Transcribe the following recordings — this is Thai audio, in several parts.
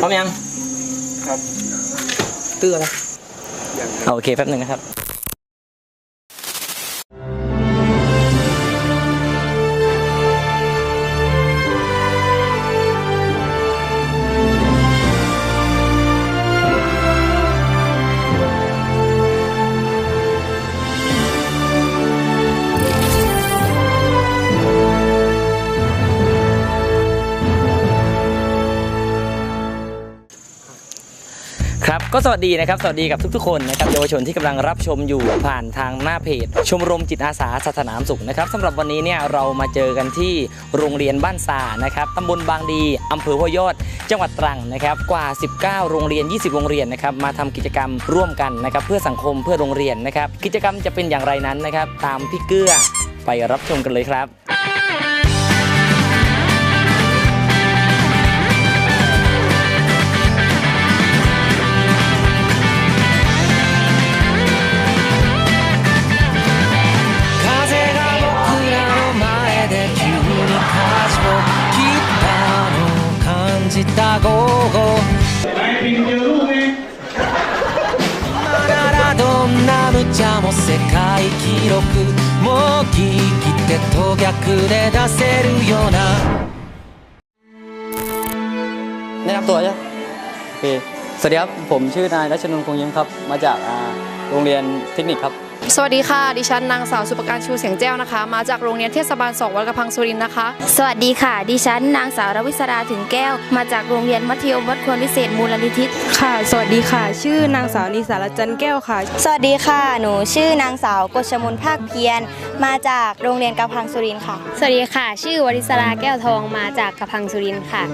พร้อมยังครับตื้ออะไรอย่างเอาโอเคแป๊บหนึ่งนะครับ ก็สวัสดีนะครับ สวัสดีกับทุกๆคนนะครับเยาวชนที่กำลังรับชมอยู่ผ่านทางหน้าเพจ ชมรมจิตอาสาสถานามสุขนะครับสำหรับวันนี้เนี่ยเรามาเจอกันที่โรงเรียนบ้านซานะครับตำบลบางดีอำเภอห้วยยอด จังหวัดตรังนะครับกว่า 19 โรงเรียน 20 โรงเรียนนะครับมาทำกิจกรรมร่วมกันนะครับเพื่อสังคมเพื่อโรงเรียนนะครับกิจกรรมจะเป็นอย่างไรนั้นนะครับตามพี่เกื้อไปรับชมกันเลยครับ 世界記録もう聞き手と逆で出せるような แนะนำตัวจ้ะโอเค สวัสดีครับ ผมชื่อนายรัชนนท์คงยิ้มครับ มาจากอ่าโรงเรียนเทคนิคครับ สวัสดีค่ะ ดิฉันนางสาวสุปการชูเสียงแจ้วนะคะ มาจากโรงเรียนเทศบาล2วัดกระพังสุรินทร์นะคะ สวัสดีค่ะ ดิฉันนางสาวรวิศราถึงแก้ว มาจากโรงเรียนมัธยมวัดควรวิเศษมูลนิธิค่ะ สวัสดีค่ะ ชื่อนางสาวนิสารจันแก้วค่ะ สวัสดีค่ะ หนูชื่อนางสาวกฎชมนภาคเพียร มาจากโรงเรียนกระพังสุรินทร์ค่ะ สวัสดีค่ะ ชื่อวริศราแก้วทอง มาจากกระพังสุรินทร์ค่ะ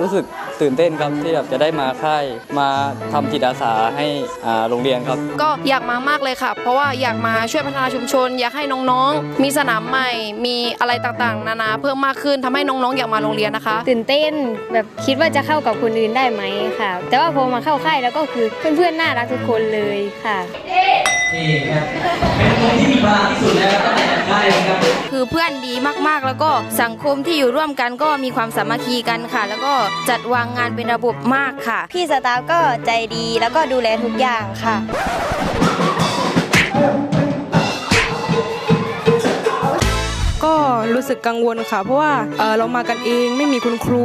รู้สึกตื่นเต้นครับที่แบบจะได้มาค่ายมาทำจิตอาสาให้อ่าโรงเรียนครับ ก็อยากมามากเลยค่ะ เพราะว่าอยากมาช่วยพัฒนาชุมชน อยากให้น้องๆ มีสนามใหม่ มีอะไรต่างๆ นานาเพิ่มมากขึ้นทำให้น้องๆ อยากมาโรงเรียนนะคะ ตื่นเต้นแบบคิดว่าจะเข้ากับคนอื่นได้ไหมค่ะ แต่ว่าพอมาเข้าค่ายแล้วก็คือเพื่อนๆน่ารักทุกคนเลยค่ะนี่ครับเป็นคนที่มีพลังที่สุดแล้วตั้งแต่ค่ายครับคือเพื่อนดีมากๆ แล้วก็สังคมที่อยู่ร่วมกันก็มีความสามัคคีกันค่ะ แล้วก็จัดวางงานเป็นระบบมากค่ะ พี่สตาฟก็ใจดีแล้วก็ดูแลทุกอย่างค่ะ ก็รู้สึกกังวลค่ะ เพราะว่าเเรามากันเองไม่มีคุณครู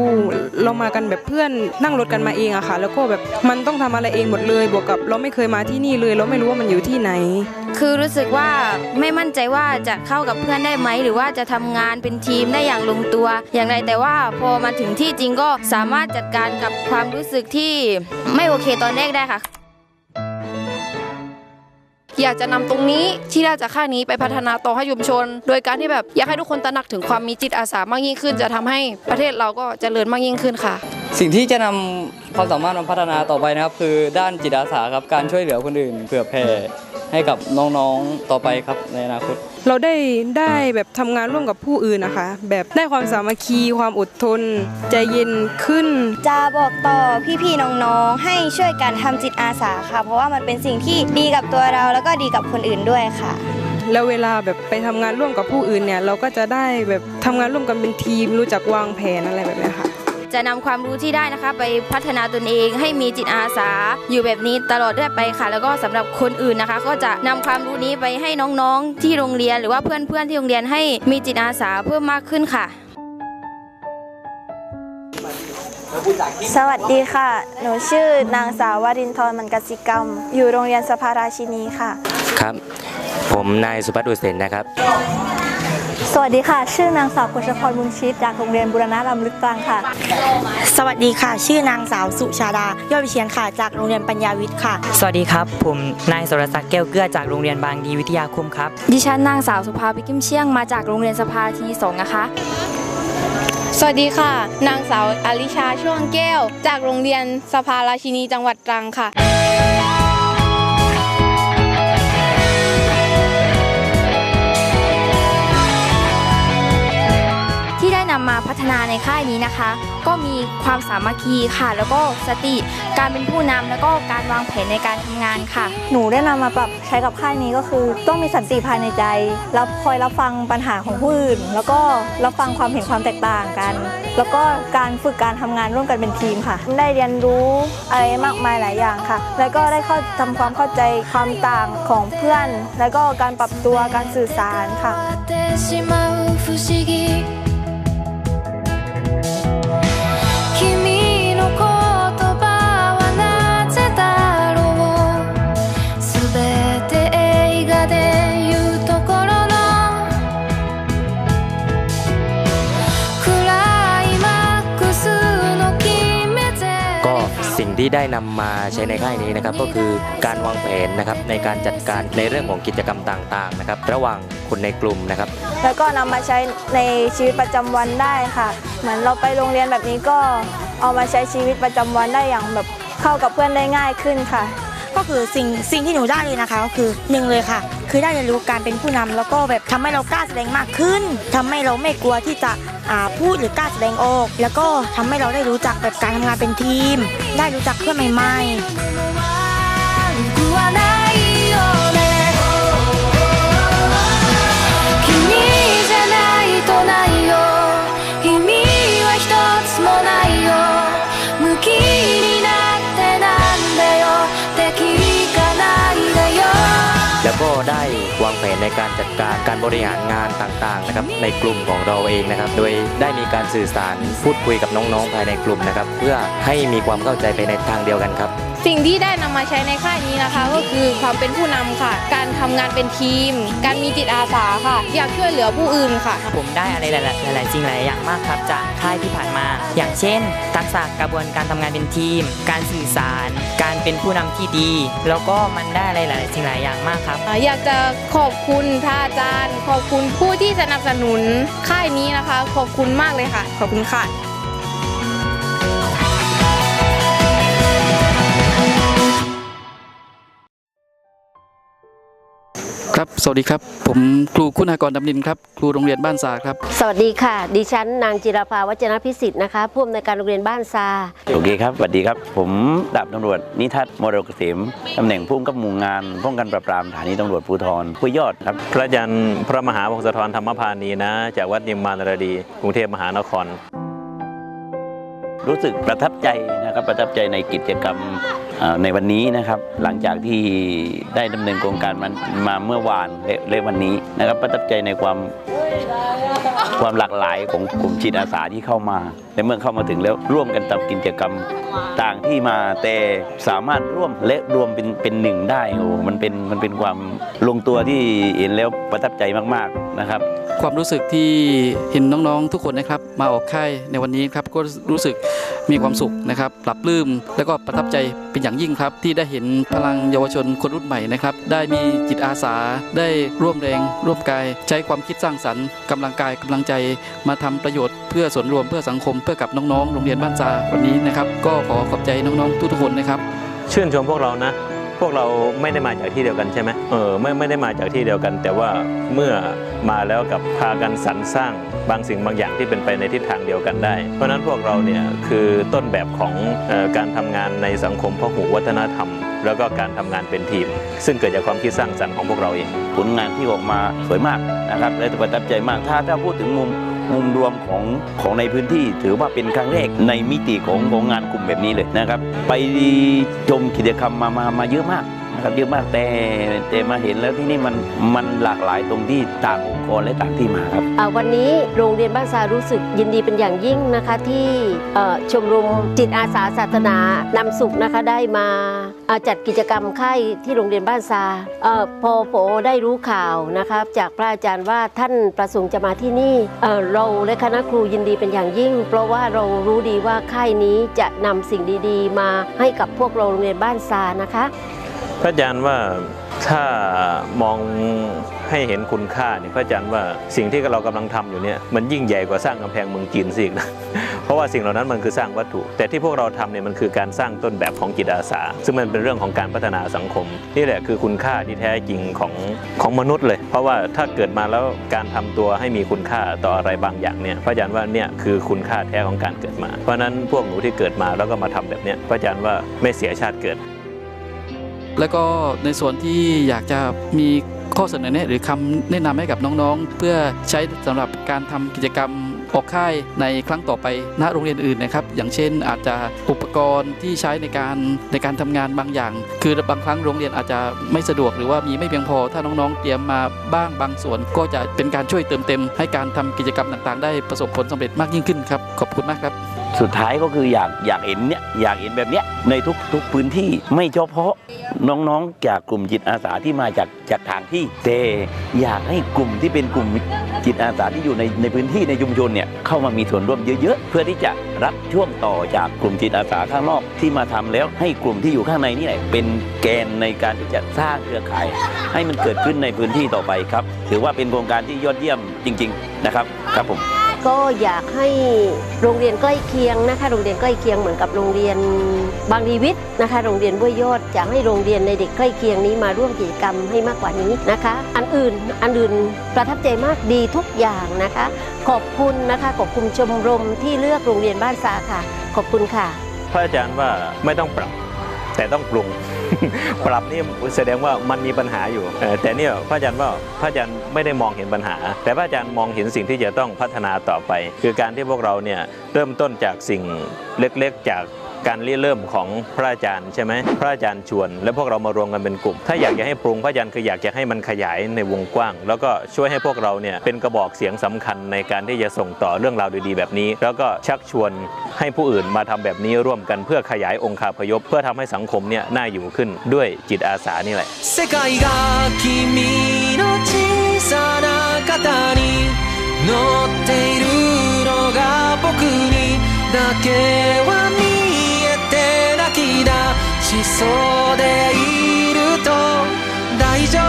เรามากันแบบเพื่อนนั่งรถกันมาเองอะค่ะ แล้วก็แบบมันต้องทำอะไรเองหมดเลย บวกกับเราไม่เคยมาที่นี่เลย เราไม่รู้ว่ามันอยู่ที่ไหน คือรู้สึกว่าไม่มั่นใจว่าจะเข้ากับเพื่อนได้ไหม หรือว่าจะทำงานเป็นทีมได้อย่างลงตัว อย่างไรแต่ว่าพอมาถึงที่จริงก็สามารถจัดการกับความรู้สึกที่ไม่โอเคตอนแรกได้ค่ะ อยากจะนำตรงนี้ที่ได้จากค่านี้ไปพัฒนาต่อให้ชุมชน โดยการที่แบบอยากให้ทุกคนตระหนักถึงความมีจิตอาสามากยิ่งขึ้น จะทำให้ประเทศเราก็เจริญมากยิ่งขึ้นค่ะ สิ่งที่จะนำความสามารถมาพัฒนาต่อไปนะครับ คือด้านจิตอาสาครับการช่วยเหลือคนอื่นเผื่อแผ่ให้กับน้องๆต่อไปครับในอนาคต เราได้ได้แบบทำงานร่วมกับผู้อื่นนะคะ แบบได้ความสามัคคีความอดทน ใจเย็นขึ้น จะบอกต่อพี่ๆน้องๆ ให้ช่วยกันทำจิตอาสาค่ะ เพราะว่ามันเป็นสิ่งที่ดีกับตัวเราแล้วก็ดีกับคนอื่นด้วยค่ะแล้วเวลาแบบไปทำงานร่วมกับผู้อื่นเนี่ย เราก็จะได้แบบทำงานร่วมกันเป็นทีมรู้จักวางแผนอะไรแบบเนี้ยค่ะ จะนำความรู้ที่ได้นะคะ ไปพัฒนาตนเองให้มีจิตอาสาอยู่แบบนี้ตลอดเรื่อยไปค่ะ แล้วก็สำหรับคนอื่นนะคะ ก็จะนำความรู้นี้ไปให้น้องๆที่โรงเรียน หรือว่าเพื่อนๆที่โรงเรียนให้มีจิตอาสาเพิ่มมากขึ้นค่ะสวัสดีค่ะ หนูชื่อนางสาววรินทร์มันกสิกรรม อยู่โรงเรียนสภาราชินีค่ะ ครับ ผมนายสุพัฒน์อุเซนนะครับ สวัสดีค่ะ ชื่อนางสาวกฤษพรบุญชิตจากโรงเรียนบุรณะลำลึกกลางค่ะ สวัสดีค่ะ ชื่อนางสาวสุชาดายอดวิเชียนค่ะ จากโรงเรียนปัญญาวิทย์ค่ะ สวัสดีครับ ผมนายสรศักดิ์แก้วเกื้อจากโรงเรียนบางดีวิทยาคมครับ ดิฉันนางสาวสุภาพิกิมเชียงมาจากโรงเรียนสภาทีสองนะคะ สวัสดีค่ะ นางสาวอลิชาช่วงแก้ว จากโรงเรียนสภาราชินีจังหวัดตรังค่ะ นำมาพัฒนาในค่ายนี้นะคะ ก็มีความสามัคคีค่ะ แล้วก็สติการเป็นผู้นำแล้วก็การวางแผนในการทำงานค่ะ หนูได้นำมาปรับใช้กับค่ายนี้ก็คือ ต้องมีสันติภายในใจรับคอยรับฟังปัญหาของผู้อื่น แล้วก็รับฟังความเห็นความแตกต่างกัน แล้วก็การฝึกการทำงานร่วมกันเป็นทีมค่ะ ได้เรียนรู้อะไรมากมายหลายอย่างค่ะ แล้วก็ได้เข้าทำความเข้าใจความต่างของเพื่อน แล้วก็การปรับตัวการสื่อสารค่ะ สิ่งที่ได้นำมาใช้ในค่ายนี้นะครับก็คือการวางแผนนะครับในการจัดการในเรื่องของกิจกรรมต่างๆนะครับระหว่างคนในกลุ่มนะครับ แล้วก็นำมาใช้ในชีวิตประจำวันได้ค่ะ เหมือนเราไปโรงเรียนแบบนี้ก็เอามาใช้ชีวิตประจำวันได้อย่างแบบเข้ากับเพื่อนได้ง่ายขึ้นค่ะ ก็คือสิ่งสิ่งที่หนูได้เลยนะคะก็คือหนึ่งเลยค่ะ คือได้เรียนรู้การเป็นผู้นำแล้วก็แบบทำให้เรากล้าแสดงมากขึ้นทำให้เราไม่กลัวที่จะอ่าพูดหรือกล้าแสดงออก แล้วก็ทำให้เราได้รู้จักแบบการทำงานเป็นทีม ได้รู้จักเพื่อนใหม่ๆ 悪くはないよね君じゃないとない ผนในการจัดการการบริหารงานต่างๆนะครับในกลุ่มของเราเองนะครับ โดยได้มีการสื่อสารพูดคุยกับน้องๆภายในกลุ่มนะครับ เพื่อให้มีความเข้าใจไปในทางเดียวกันครับ สิ่งที่ได้นำมาใช้ในค่ายนี้นะคะ ก็คือความเป็นผู้นำค่ะ การทำงานเป็นทีม การมีจิตอาสาค่ะ อยากช่วยเหลือผู้อื่นค่ะ ผมได้อะไรหลายๆหลายๆสิ่งหลายอย่างมากครับ จากค่ายที่ผ่านมา อย่างเช่น ทักษะกระบวนการทำงานเป็นทีม การสื่อสาร การเป็นผู้นำที่ดี แล้วก็มันได้อะไรหลายๆสิ่งหลายอย่างมากครับ อยากจะขอบคุณท่านอาจารย์ ขอบคุณผู้ที่สนับสนุนค่ายนี้นะคะ ขอบคุณมากเลยค่ะ ขอบคุณค่ะ ครับ สวัสดีครับ ผมครูคุณากรดำนินครับ ครูโรงเรียนบ้านสาครับ สวัสดีค่ะ ดิฉันนางจิรภาวัจนพิสิทธิ์นะคะ ผู้อำนวยการโรงเรียนบ้านซาโอเคครับ สวัสดีครับ ผมดาบตำรวจนิทัศน์มรกเกษมตำแหน่งผู้กำกับหมู่งาน ป้องกันปราบปรามสถานีตำรวจภูธรห้วยยอดครับ พระอาจารย์พระมหาวงศธรธรรมพานีนะ จากวัดนิมมานรดี กรุงเทพมหานคร รู้สึกประทับใจนะครับ ประทับใจในกิจกรรมเอ่อ ในวันนี้นะครับหลังจากที่ได้ดำเนินโครงการมันมาเมื่อวานและและวันนี้นะครับประทับใจในความความหลากหลายของกลุ่มจิตอาสาที่เข้ามาและเมื่อเข้ามาถึงแล้วร่วมกันทำกิจกรรมต่างที่มาแต่สามารถร่วมและรวมเป็นเป็นหนึ่งได้โอ้มันเป็นมันเป็นความลงตัวที่เห็นแล้วประทับใจมากๆนะครับ ความรู้สึกที่เห็นน้องๆทุกคนนะครับมาออกค่ายในวันนี้ครับก็รู้สึกมีความสุขนะครับปรับปลื้มแล้วก็ประทับใจเป็นอย่างยิ่งครับ ที่ได้เห็นพลังเยาวชนคนรุ่นใหม่นะครับได้มีจิตอาสาได้ร่วมแรง ร่วมกาย ใช้ความคิดสร้างสรรค์กำลังกายกำลังใจมาทำประโยชน์เพื่อส่วนรวมเพื่อสังคมเพื่อกับน้องๆโรงเรียนบ้านซาวันนี้นะครับ ก็ขอขอบใจน้องๆทุกๆคนนะครับ ชื่นชมพวกเรานะ พวกเราไม่ได้มาจากที่เดียวกันใช่ไหมเออไม่ไม่ได้มาจากที่เดียวกัน แต่ว่าเมื่อมาแล้วกับพากันสรรสร้างบางสิ่งบางอย่างที่เป็นไปในทิศทางเดียวกันได้ เพราะฉะนั้นพวกเราเนี่ยคือต้นแบบของออการทำงานในสังคมพหุวัฒนธรรม แล้วก็การทำงานเป็นทีม ซึ่งเกิดจากความคิดสร้างสรรค์ของพวกเราเองผลงานที่ออกมาสวยมากนะครับและประทับใจมากถ้าถ้าพูดถึงมุม มุมรวมของของในพื้นที่ ถือว่าเป็นครั้งแรกในมิติของของงานกลุ่มแบบนี้เลยนะครับ ไปชมกิจกรรมมามามาเยอะมาก ครับเยอะมากแต่แต่มาเห็นแล้วที่นี่มันมันหลากหลายตรงที่ต่างองค์กรและต่างที่มาครับวันนี้โรงเรียนบ้านซารู้สึกยินดีเป็นอย่างยิ่งนะคะที่ชมรมจิตอาสาศาสนานำสุขนะคะได้มาจัดกิจกรรมค่ายที่โรงเรียนบ้านซาอพอโปได้รู้ข่าวนะครับจากพระอาจารย์ว่าท่านประสงค์จะมาที่นี่เเราและคณะครูยินดีเป็นอย่างยิ่ง เพราะว่าเรารู้ดีว่าค่ายนี้จะนำสิ่งดี ๆ มาให้กับพวกเราโรงเรียนบ้านซานะคะ พระอาจารย์ว่าถ้ามองให้เห็นคุณค่าเนี่ยพระอาจารย์ว่าสิ่งที่เรากำลังทำอยู่เนี่ยมันยิ่งใหญ่กว่าสร้างกำแพงเมืองจีนสิอีกนะเพราะว่าสิ่งเหล่านั้นมันคือสร้างวัตถุ แต่ที่พวกเราทำเนี่ยมันคือการสร้างต้นแบบของจิตอาสา ซึ่งมันเป็นเรื่องของการพัฒนาสังคม นี่แหละคือคุณค่าที่แท้จริงของของมนุษย์เลย เพราะว่าถ้าเกิดมาแล้วการทำตัวให้มีคุณค่าต่ออะไรบางอย่างเนี่ยพระอาจารย์ว่าเนี่ยคือคุณค่าแท้ของการเกิดมา เพราะฉะนั้นพวกหนูที่เกิดมาแล้วก็มาทำแบบเนี้ยพระอาจารย์ว่าไม่เสียชาติเกิด แล้วก็ในส่วนที่อยากจะมีข้อเสนอแนะหรือคำแนะนำให้กับน้องๆ เพื่อใช้สำหรับการทำกิจกรรมออกค่ายในครั้งต่อไปณโรงเรียนอื่นนะครับ อย่างเช่นอาจจะอุปกรณ์ที่ใช้ในการในการทำงานบางอย่าง คือบางครั้งโรงเรียนอาจจะไม่สะดวกหรือว่ามีไม่เพียงพอ ถ้าน้องๆ เตรียมมาบ้างบางส่วน ก็จะเป็นการช่วยเติมเต็ม ให้การทำกิจกรรมต่างๆ ได้ประสบผลสำเร็จมากยิ่งขึ้นครับขอบคุณมากครับ สุดท้ายก็คืออยากอยากเห็นเนี่ยอยากเห็นแบบเนี้ยในทุกทุกพื้นที่ไม่เฉพาะน้องๆ จากกลุ่มจิตอาสาที่มาจากจากทางที่แต่อยากให้กลุ่มที่เป็นกลุ่มจิตอาสาที่อยู่ในในพื้นที่ในชุมชนเนี่ยเข้ามามีส่วนร่วมเยอะๆ เพื่อที่จะรับช่วงต่อจากกลุ่มจิตอาสาข้างนอกที่มาทำแล้วให้กลุ่มที่อยู่ข้างในนี่แหละเป็นแกนในการที่จะสร้างเครือข่าย ให้มันเกิดขึ้นในพื้นที่ต่อไปครับ ถือว่าเป็นโครงการที่ยอดเยี่ยมจริง ๆ นะครับครับผม ก็อยากให้โรงเรียนใกล้เคียงนะคะ โรงเรียนใกล้เคียงเหมือนกับโรงเรียนบางรีวิทย์นะคะ โรงเรียนบ้วยยอดอยากให้โรงเรียนในเด็กใกล้เคียงนี้มาร่วมกิจกรรมให้มากกว่านี้นะคะ อันอื่นอันอื่นประทับใจมากดีทุกอย่างนะคะ ขอบคุณนะคะขอบคุณชมรมที่เลือกโรงเรียนบ้านซาค่ะ ขอบคุณค่ะ พระอาจารย์ว่าไม่ต้องปรับแต่ต้องปรุง ปรับนี่แสดงว่ามันมีปัญหาอยู่ แต่เนี่ยพระอาจารย์ว่าพระอาจารย์ไม่ได้มองเห็นปัญหา แต่พระอาจารย์มองเห็นสิ่งที่จะต้องพัฒนาต่อไป คือการที่พวกเราเนี่ยเริ่มต้นจากสิ่งเล็กๆจาก การริเริ่มของพระอาจารย์ใช่ไหมพระอาจารย์ชวน แล้วพวกเรามารวมกันเป็นกลุ่ม ถ้าอยากจะให้ปรุงพระอาจารย์คืออยากจะให้มันขยายในวงกว้าง แล้วก็ช่วยให้พวกเราเนี่ยเป็นกระบอกเสียงสำคัญในการที่จะส่งต่อเรื่องราวดีๆแบบนี้ แล้วก็ชักชวนให้ผู้อื่นมาทำแบบนี้ร่วมกันเพื่อขยายองค์คาพยพ เพื่อทำให้สังคมเนี่ยน่าอยู่ขึ้นด้วยจิตอาสานี่แหละ 世界が君の小さな肩に乗っているのが僕にだけは見えて 泣き出しそうでいると大丈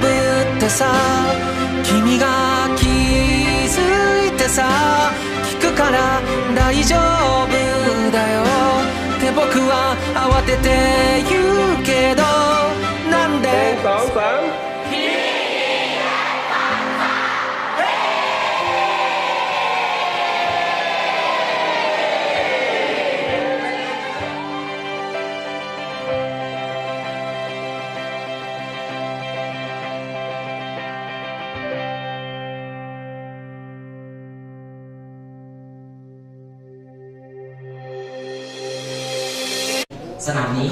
夫ってさ。君が気づいてさ。聞くから大丈夫だよ。って僕は慌てて言うけど。なんで？ สนามนี้